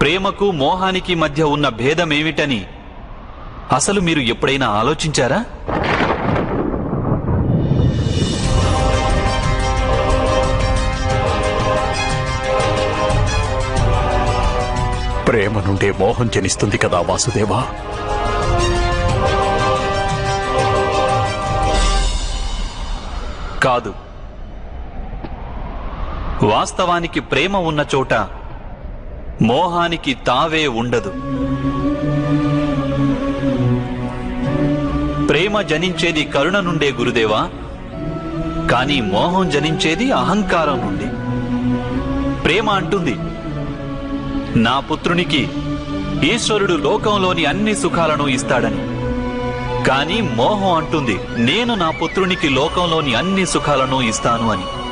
ప్రేమకు మోహానికి మధ్య ఉన్న భేదమేమిటని అసలు మీరు ఎప్పుడైనా ఆలోచించారా? ప్రేమ నుండే మోహం జనిస్తుంది కదా వాసుదేవా? కాదు. వాస్తవానికి ప్రేమ ఉన్న చోట మోహానికి తావే ఉండదు. ప్రేమ జనించేది కరుణ నుండే గురుదేవా కానీ మోహం జనించేది అహంకారం నుండి. ప్రేమ అంటుంది నా పుత్రునికి ఈశ్వరుడు లోకంలోని అన్ని సుఖాలను ఇస్తాడని. కానీ మోహం అంటుంది నేను నా పుత్రునికి లోకంలోని అన్ని సుఖాలను ఇస్తాను అని.